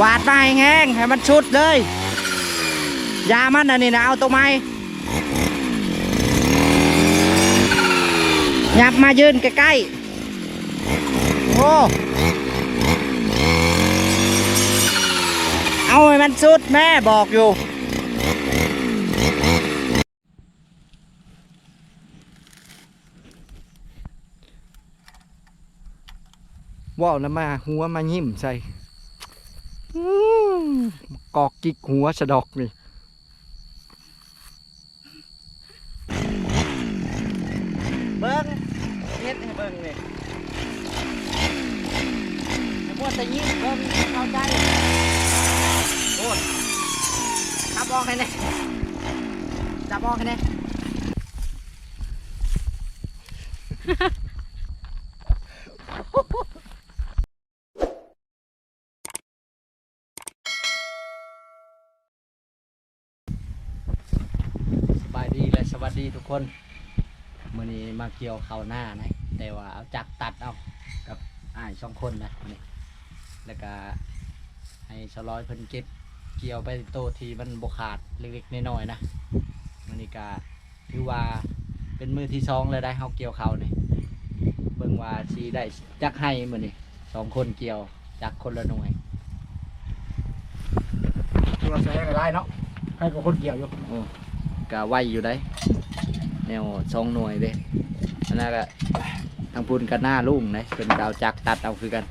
วาดมาให้แห้งให้มันชุดเลยยามันอันนี้นะเอาตัวไม้ยับมายืนใกล้ๆ โอ้ เอาให้มันสุดแม่บอกอยู่ ว่าวแล้วมาหัวมายิ้มใส่ กอกกิกหัวสะดอกนี่เบิ้งเฮ็ดให้เบิ้งนี่ไอ้พวกจะยิ้มเบิ้งเข้าใจโอ้ยจับออกให้แน่จับออกให้แน่ สบายดีและ สวัสดีทุกคนมื่อนี้มาเกี่ยวข้าวหน้านะแต่ว่าเอาจักรตัดเอากับอ้ายสองคนนะนี่แล้วก็ให้สลอยเพิ่นเก็บเกี่ยวไปโตวทีมันบกขาดเล็กๆน้อยๆนะมื่อนี้ก็ถือว่าเป็นมือที่สองเลยได้เฮาเกี่ยวข้าวนี่เบิ่งว่าสีได้จักให้มื่อนี้สองคนเกี่ยวจักคนละหน่วยตัวใส่ก็ได้เนาะให้กับคนเกี่ยวอยู่โอ้ กะไวอยู่ได้แนวสองหน่วยเด้อันนั้นก็ทางพูนกันหน้าลุ่งนะเป็นดาวจักรตัดเอาคือกัน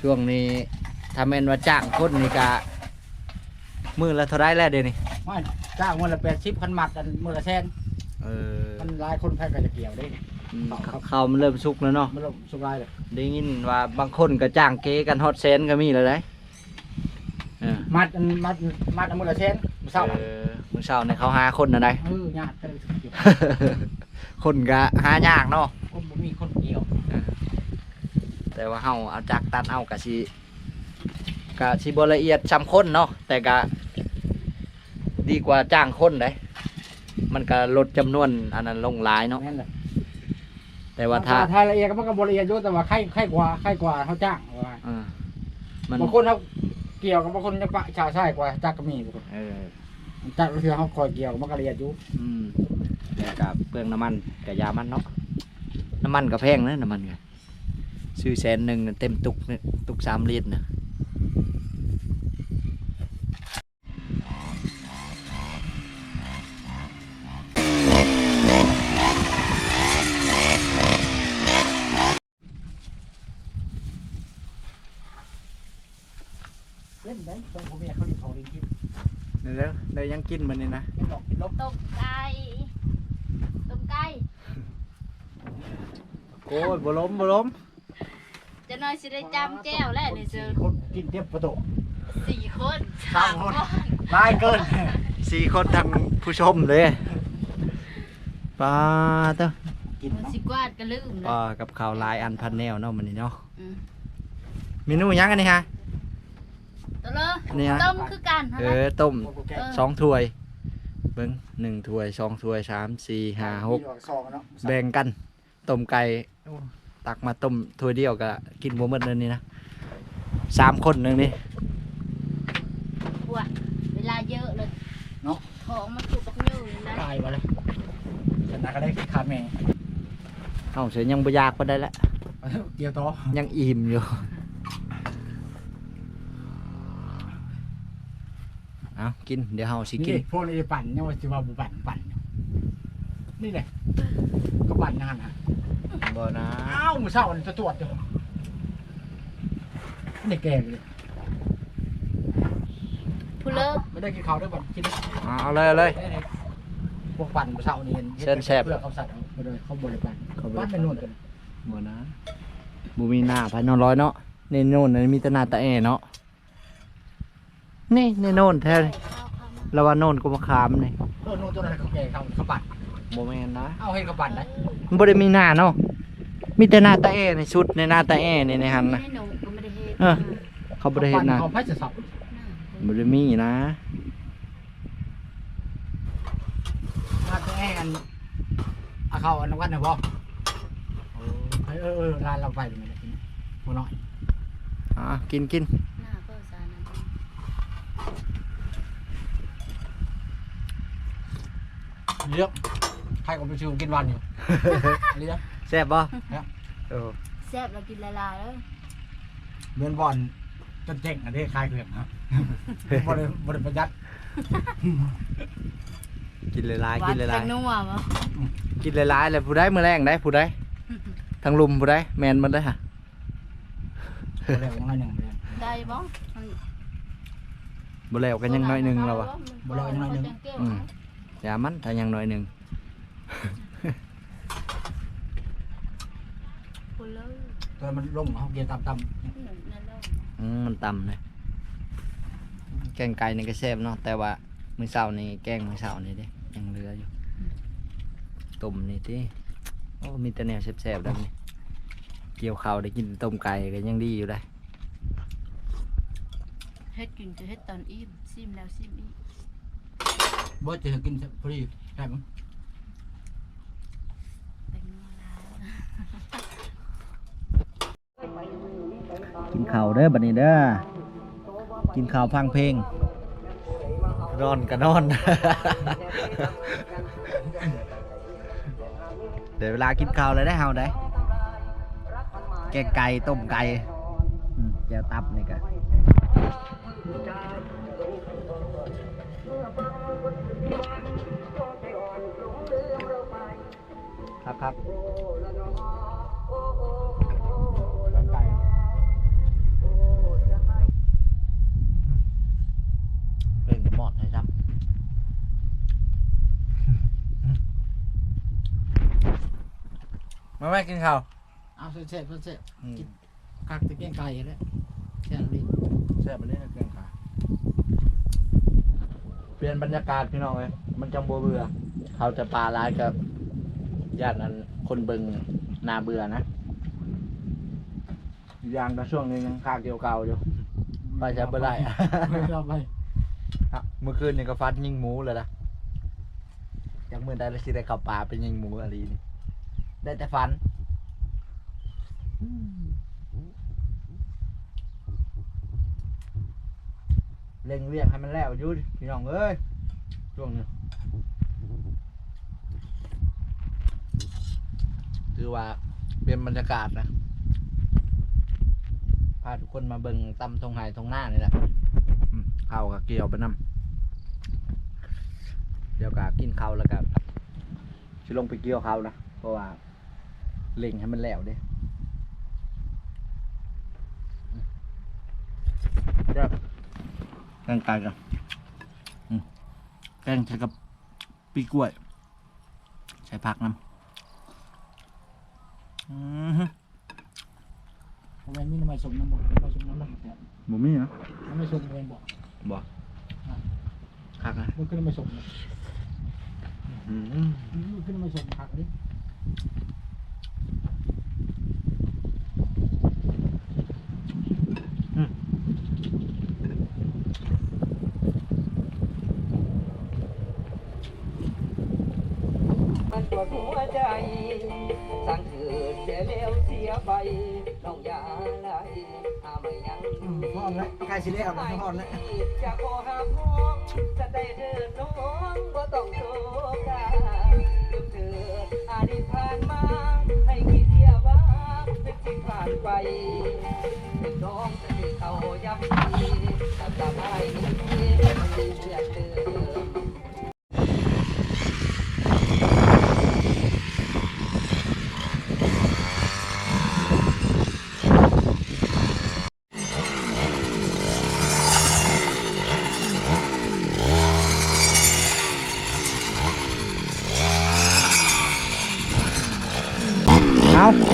ช่วงนี้ถ้าแม่นว่าจ้างคนนี่กะมือละเท่าไรแล้วเดี๋ยวนี้ไม่จ้างวันละแปดสิบพันหมัดอันมือละแสนเออมันหลายคนใครก็จะเกี่ยวได้อืมข้าวมันเริ่มสุกแล้วเนาะมันลงสบายเลยได้ยินว่าบางคนก็จ้างเก๊กันฮอตเซนก็มีแล้วได้เออมัดอันมัดมัดอันมือละแสนมือเศร้าเออ มือเช้าเนี่ยเขาหาคนนะไดเออญาติก็เลยเกี่ยวคนก็หายากเนาะคนบ่มีคนเกี่ยวแต่ว่าเฮาเอาจักตัดเอากะสิกะสิบ่ละเอียดซ้ำคนเนาะแต่กะดีกว่าจ้างคนได้มันก็ลดจำนวนอันนั้นลงหลายเนาะแม่นเลยแต่ว่าถ้าถ้าละเอียดก็มันก็บละเอียดอยู่แต่ว่าใครใครกว่าใครกว่าเขาจ้างว่าเออมันบางคนเขาเกี่ยวกับบางคนจะปะชาใช่กว่าจักก็มีบางคน เออ จักเทือเขาคอยเกี่ยวมันก็ละเอียดอยู่อืมแล้วกับเปลืองน้ำมันกับยามันเนาะน้ำมันก็แพงนะน้ำมันก็ซื้อแสนหนึ่งเต็มตุกเนี่ยตุกสามลิตรนะ เล่นได้ตรงผมเนี่ยเขาเรียกของลิงกิน เดี๋ยวเดี๋ยวยังกินมันนี่นะเป็นหลอกเป็นลบต้มไก่ต้มไก่โอ้ยบล้มบล้มจะน้อยสิได้จำแก้วแล้วนี่เจอคนกินเทียบประตูสี่คนสามคนตายเกินสี่คนทางผู้ชมเลยปลาเต้อกินมันเนาะสิกวาดก็ลืมปนะลากับข้าวหลายอันพันแนวเนาะมันนี่เนาะอืมเมนูหยังอันนี้ฮะตัว เลยนี่ฮะ ต้มคือกันเอเท่าอนั้นต้มโอเคสองถ้วยเบิ้งหนึ่งถ้วยสองถ้วยสามสี่ห้าหกมีดอกซองเนาะแบ่งกันต้มไก่โอ้ตักมาต้มถ้วยเดียวก็กินบ่หมดเลยนี่นะสามคนหนึ่งนี่ ปวดเวลาเยอะเลยของมันถูกกับยืนนะตายมาเลยชนะก็ได้ขาดแม่เอ้าเสียยังบ่อยากปานใดละเกี่ยวต่อยังอิ่มอยู่ เอากินเดี๋ยวเฮาสิกินี่นพวกนี้ปั่นเนี่ยว่าจะว่าบุปั่นปั่นนี่เลยก็ปั่นนานฮะบ่นะอ้าวมือเศร้ามันจะตรวจอยู่นี่แก่เลยผู้เลิกไม่ได้กินข้าวด้วยปั่นกินเอาเอาเลยเอาเลย พวกปั่นมือเศร้านี่เห็นเชิญแซ่บ เพื่อเขาใส่เอาไปเลยเขาบริปั่นเขาบ่ปั่นได้เป็นนู่นกันบ่นะบ่มีหน้าภายนอนร้อยเนาะในโน่นน่ะมีแต่หน้าตาแอเนาะ นี่ในโน่นแท้นี่เข้าเข้ามาแล้วว่าโน่นก็มาขามนี่เออนู่นตัวนั้นเขาแก่เขาเขาปั่นบ่แม่นนะเอาให้เขาปั่นได้มันบ่ได้มีหน้าเนาะมีแต่หน้าตาแอในชุดในหน้าตาแอนี่ในหันไม่นะได้หนูก็ไม่ได้เฮ็ดเออเขาบ่ได้เฮ็ดหน้าเขาพัดจะสับบ่ได้มีนะถ้าจะแอ้กันเอาเขาอันนั้นวันนะพ่อเออเออเออร้านเราไปเลยมันพอน้อยอะกินกินหน้าเพิ่มสารนั้น เลี้ยงใครก็ไปชิวกินวันอยู่ เลี้ยแซ่บป่แซ่อ้แซ่บเรากินละลายแล้วเมือนบอลจนเจ๋งอันนี้คลายเครื่องครับบริบริประยัดกินลายๆกินหลายแต่นัวบ่ๆกินหลายๆเลผู้ได้เมื่อแรงได้ผู้ได้ทางลุมผู้ได้แมนมันได้ฮะบริเวณของราองได้บ่ บ่แล้วกันยังน้อยหนึงแล้ววะอืมอย่ามันถ้ายังน้อยหนึงคุณเลยตัวมันลงเขาเกียร์ต่ำนั่นเลยอืมมันต่ำเลยแกงไก่นี่ก็แซ่บเนาะแต่ว่ามื้อเช้านี่แกงมื้อเช้านี่เด้ยังเหลืออยู่ต้มนี่ติโอ้มีแต่แนวแซ่บๆแบบนี้เกี่ยวข้าวได้กินต้มไก่ก็ยังดีอยู่ได้เฮ็ดกินจะเฮ็ดตอนอิ่มซิมแล้วซิมอีกๆบ่จะกินพอดีใช่ไหมแต่นัวลายกินข้าวเด้อบัดนี้เด้อ กินข้าวฟังเพลง นอนก็นอน เดี๋ยวเวลากินข้าวเลยได้เฮาได้ แกงไก่ต้มไก่อืมแก้วตับนี่ก็ นกับหมอดให้ครับมาแม่กินข้าวเอาเสร็จเสร็จเสร็จอืมคักตะเกียงไก่แล้วแค่นี้แซ่บไปเลยนะเกลืองขาเปลี่ยนบรรยากาศพี่น้องเลยมันจังบัวเบื่อเขาจะปลาร้ายกับ ญาตินั้นคนเบิงนาเบื่อนะอีกอย่างก็ช่วงนี้ยังคาเกี่ยวเก่าอยู่ไปใช้บ่ได้ไม่เอาไปครับเมื่อคืนนี่ก็ฟัดยิงหมูเลยนะจากมื่อได้แล้วสิได้เข้าป่าเป็นยิงหมูอะไรนี่ได้แต่ฟันเล่งเรียกให้มันแล้วอยุดพี่น้องเอ้ยช่วงนี้ ถือว่าเป็นบรรยากาศนะพาทุกคนมาเบิ่งตำทงไห้ทงหน้านี่แหละอืมข้าวกับเกี่ยวไปน้ำเดี๋ยวกะกินข้าวแล้วกับชิลงไปเกี่ยวข้าวนะเพราะว่าเล็งให้มันแล้วเด้อืมเดี๋ยวแกงไก่กันอืมแกงใช้กับปีกล้วย ใช้ผักน้ำอือฮึ ผมไม่มีน้ำมัน สมน้ำบอกน้ำมันสมน้ำมันเนี่ยบ่มีนะน้ำมันสมเองบอกบ่คักนะมันขึ้นน้ำมันสมเลยอืมมันขึ้นน้ำมันสมคักเลยมันปวดหัวใจสั่งถือเสียแล้วเสียไปน้องอย่า ไหลอาไม่ยังพอดแล้วใกล้สิแล้วนะพอดแล้วจะขอหาพ้องจะได้เดินน้องบ่ต้องโศกาลืมเถิดอดีตผ่านมาให้คิดเสียว่าเป็นสิ่งผ่านไปเป็นน้องจะได้เขาย้ำทีถ้าสบาย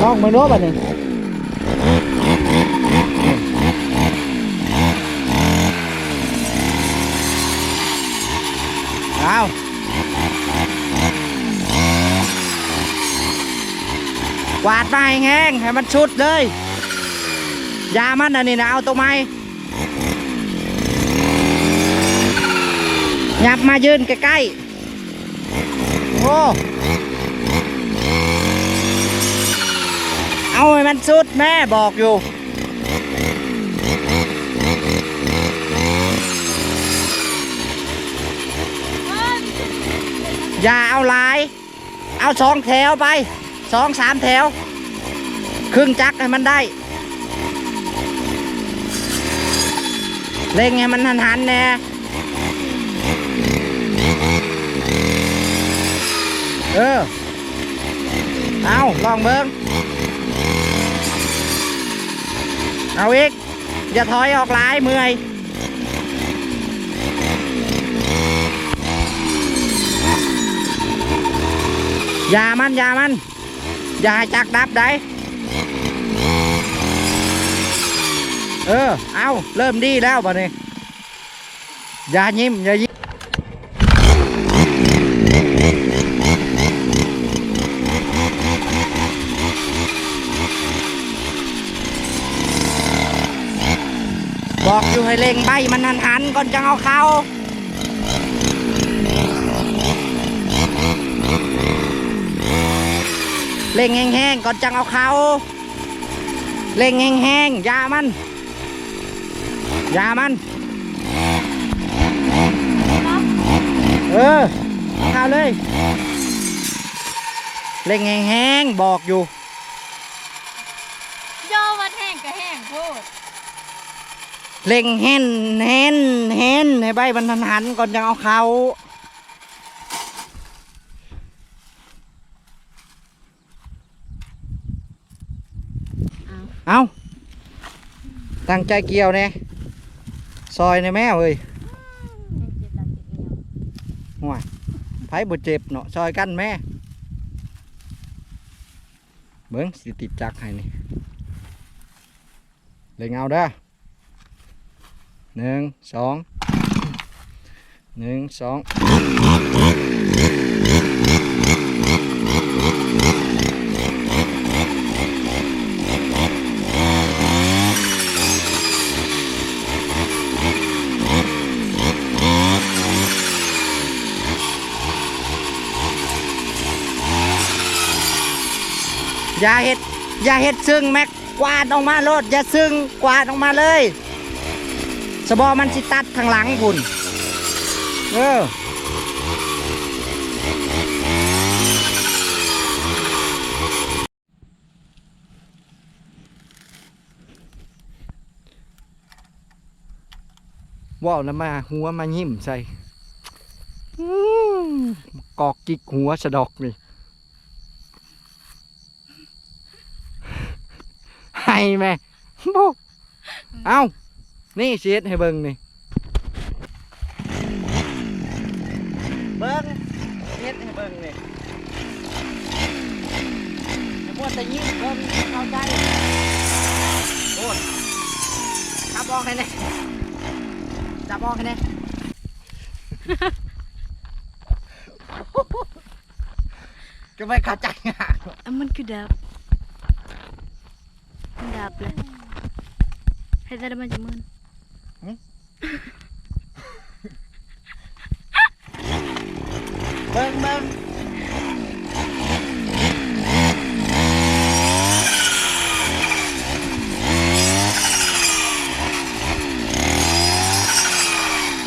เอาลองมาดูบัดนี้เอากวาดมาให้แห้งให้มันชุดเลยอยามันอันนี้นะเอาตัวไม้ยับมายืนใกล้ๆโอ้ เอาให้มันสุดแม่บอกอยู่ อย่าเอาลาย เอาสองแถวไปสองสามแถว ครึ่งจักรให้มันได้เร่งให้มันหันหันแน่เออ เอาลองเบิ้ง เอาอีก อย่าถอยออกหลายเมื่อยอย่ามันอย่ามัน อย่าจักดับได้เออ เอาเริ่มดีแล้วบ่เนี่ยอย่ายิ้มอย่ายิ้ม บอกอยู่ให้เล็งใบมันหันหันก่อนจะเอาเข้าเล่งแห้งๆก่อนจังเอาเขาเล่งแห้งๆอยามันยามัน เออเอาเลย เล่งแห้งๆบอกอยู่วัดแห้งก็แห้งโพด เล่งแห้นแห้นแห้นให้ใบมันหันหันๆก่อนจะเอาเขาเอาเอาตั้งใจเกี่ยวเนี่ยซอยในแม่เอ้ยยังเจ็บหลังเจ็บเอวห่วยไผบ่เจ็บเนาะซอยกันแม่ เบิ้งสิติดจักให้นี่เล็งเอาเด้อ หนึ่งสองหนึ่งสองอย่าเฮ็ดอย่าเฮ็ดซึ่งแม็กกวาดออกมาโลดอย่าซึ่งกวาดออกมาเลย สบอมันสิตัดทางหลังพุ่นเออว่าวแล้วมาหัวมายิ้มใส่กอกกิกหัวสะดอกนี่ให้แม่บเอา นี่เสียดให้เบิ่งนี่เบิ่งเสียดให้เบิ่งนี่ไอ้พวกตะยิ้มเบิ่งเข้าใจโอ้ยจับออกให้แน่จับออกให้แน่จะไม่เข้าใจงานอะมันคือดับมันดับเลยให้ได้มันจะมึน เบิ่งเบิ่ง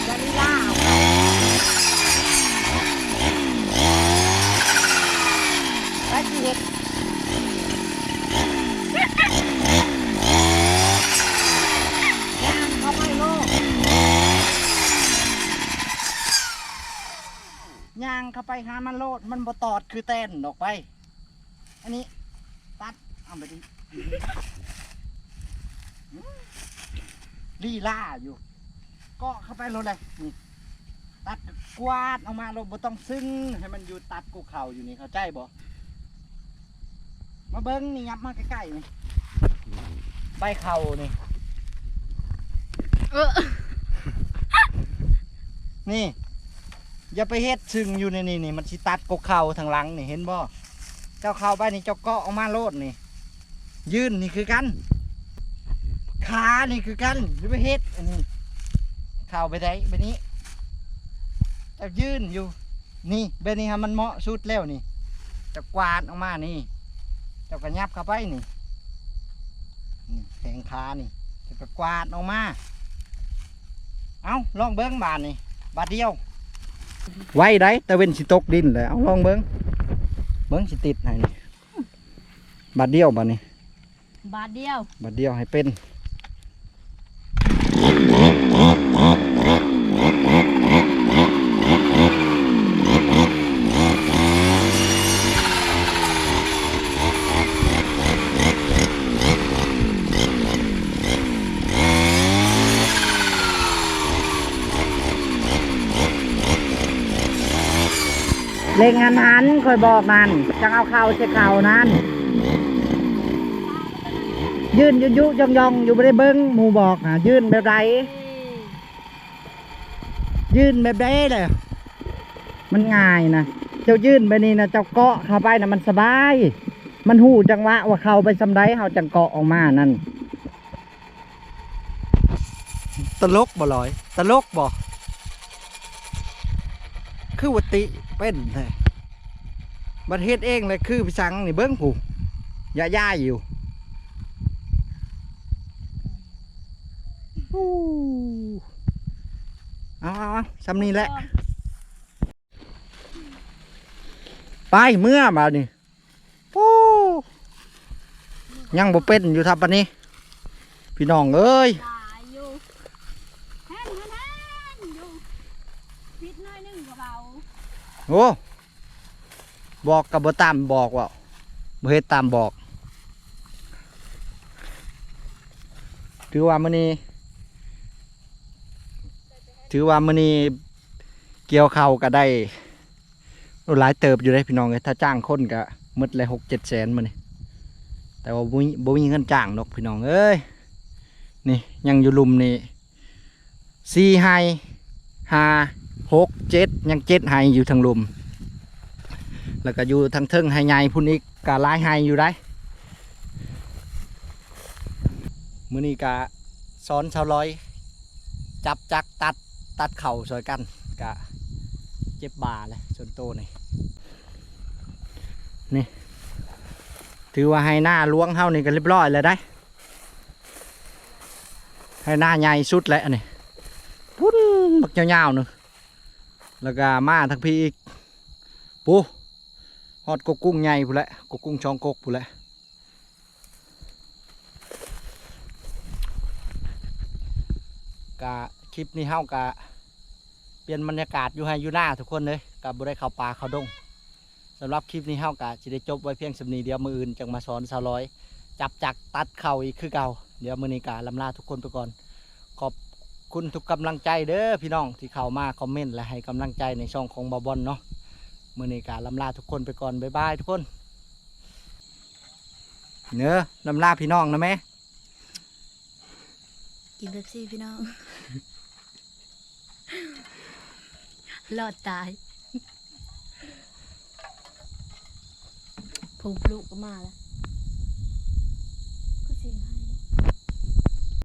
จะลีลาไปสิเฮ็ดย่างเข้าไปโลกย่างเข้าไป หามันโลดมันบ่ตอดคือเต้นดอกไป อันนี้ตัดเอาไปดิลีล่าอยู่ ก็เข้าไปรถเลยนี่ตัดกวาดออกมาเราบ่ต้องซึ้งให้มันอยู่ตัดกูเข่าอยู่นี่เข้าใจบ่มาเบิ้งนี่ยับมาใกล้ๆนี่ใบเข่านี่เออนี่ อย่าไปเฮ็ดซึ้งอยู่ในนี่นี่มันสิตัดกูเข่าทางหลังนี่เห็นบ่เจ้าเข่าใบนี่เจ้าเกาะออกมาโลดนี่ ยืนนี่คือกันขานี่คือกันอย่าไปเฮ็ดอันนี้เข่าไปได้ไปนี้เจ้ายืนอยู่ นี่เบนี้ฮะมันเหมาะสุดแล้วนี่จะกวาดออกมานี่เจ้ากระยับเข้าไปนี่นี่แขงขานี่จะกวาดออกมา เอาลองเบิ้งบานนี่บาทเดียว ไว้ได้แต่เว้นสิตกดินเลยเอาลองเบิ้งเบิ้งสิติดให้นี่บาดเดียวบาดนี้ บาทเดียว บาดเดียวให้เป็น เล่งอันหันคอยบอกนั่นจังเอาเข่าใส่เข่านั่นยืนยุยุยองยองอยู่ไม่ได้เบิ้งหมูบอกอะยืนแบบไรยืนแบบไรเลยมันง่ายนะเจ้ายืนไปนี่นะเจ้าเกาะเข้าไปนะมันสบาย มันหูจังหวะว่าเข้าไปสำไดเฮาจังเกาะออกมานั่นตลกบ่ลอย ตลกบ่คือวติ เป็นบัดเฮ็ดเองเลยคือพี่สังนี่เบิ้งผูย่าย่าอยู่เอาเอาซ้ำนีแหละ ไปเมื่อมานี่โอ้ยังบ่เป็นอยู่ทับปันนี้ พี่น้องเอ้ย หลายอยู่แฮ่นแฮ่นแฮ่นอยู่พิษน้อยหนึงกับเบา โอ้บอกกับบ่ตามบอกว่าบ่เฮ็ดตามบอก ถือว่ามื้อนี้ ถือว่ามื้อนี้เกี่ยวเข้าก็ได้หลายเติบอยู่ได้พี่น้องเอ้ยถ้าจ้างคนก็หมดเลยหกเจ็ดแสนมื้อนี้แต่ว่าบ่มีบ่มีเงินจ้างดอกพี่น้องเอ้ยนี่ยังอยู่ลุมนี่สี่ไฮห้า หกเจ็ดยังเจ็ดไฮอยู่ทางลุม แล้วก็อยู่ทางเทิงไฮใหญ่พุ่นอีกกะลายไฮอยู่ได้มื้อนี้กะสอนชาวร้อย จับจักตัดตัดเข่าสวยกันกะเจ็บบ่าเลยส่วนโตนี่นี่ ถือว่าให้หน้าล้วงเฮานี่ก็เรียบร้อยแล้วได้ ให้หน้าใหญ่สุดแล้วนี่พุ่นบักยาวๆหนึง แล้วก็มาทั้งพี่อีกปูฮอดกกกุ้งใหญ่พูนแหละกกกุ้งช่องกกพูนแหละกะคลิปนี้เฮากะเปลี่ยนบรรยากาศอยู่ให้อยู่หน้าทุกคนเลยกับบุได้เข้าป่าเข้าดงสำหรับคลิปนี้เฮากะจะได้จบไว้เพียงสำนีเดียวมืออื่นจังมาสอนสาวร้อย จับจักตัดเข่าอีกคือเก่า เดี๋ยวมือนี้กะลำลาทุกคนไปก่อนขอบ คุณทุกกำลังใจเด้อพี่น้องที่เข้ามาคอมเมนต์และให้กำลังใจในช่องของบอบอนเนาะมือนี้กะลำลาทุกคนไปก่อนบ๊ายบายทุกคน เนื้อลำลาพี่น้องนะแม่กินเบปซี่พี่น้องรอดตายผูกลูกก็มาแล้ว